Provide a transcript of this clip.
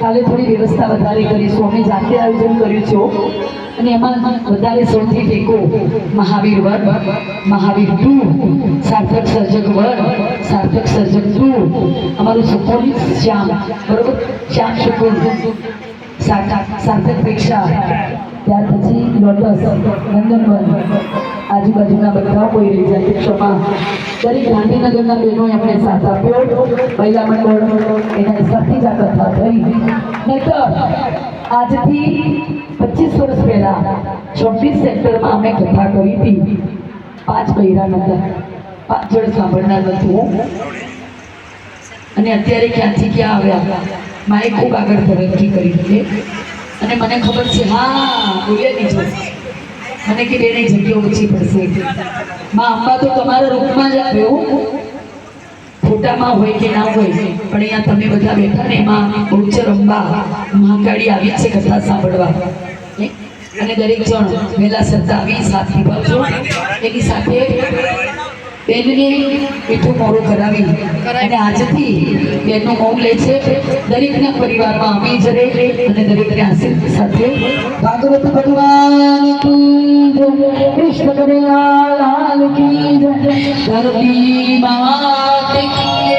કાલે થોડી વ્યવસ્થા વધારે કરીશું અમે જાતે આયોજન કર્યું છે અને એમાં વધારે સૌથી ટેકો મહાવીર વર્ગ મહાવીર ટુ, સાર્થક સર્જક વર, સાર્થક સર્જક ટુ. અમારું સુપોલી શ્યામ, બરોબર? શ્યામ શુકુર સાર્થક સાર્થક પેક્ષા ત્યાર પછી લોટસ, નંદનવન. આજુબાજુના બધા કોઈ રહી જાય ક્ષમા. દરેક ગાંધીનગરના બહેનોએ અમને સાથ આપ્યો. મહિલા મંડળ એના હિસાબથી જ આ કથા થઈ. નહીતર, આજથી પચીસ વર્ષ પહેલા ચોવીસ સેક્ટરમાં અમે કથા કરી હતી. પાંચ બૈરા નતા પાંચ જણ સાંભળનાર નતું અને અત્યારે ક્યાંથી ક્યાં આવ્યા? માએ ખૂબ આગળ તરક્કી કરી છે. અને મને ખબર છે, હા, બોલ્યા નહીં મને કે બેને જગ્યા ઓછી પડશે. માં અંબા તો તમારા રૂપમાં જ આવ્યો ફોટામાં હોય કે ના હોય, પણ અહીંયા તમે બધા બેઠા ને એમાં ઉચ્ચર અંબા મહાકાળી આવી છે કથા સાંભળવા. અને દરેક જણ વહેલા સરતા આવી, સાથ નિભાવજો એની સાથે બેનને મીઠું મોડું કરાવી. અને આજથી બેનનું મૌન લે છે. દરેકના પરિવારમાં અમે જ અને દરેકને આશીર્વાદ સાથે. ભાગવત ભગવાન! कृष्ण कन्हैया लाल की धरती माते की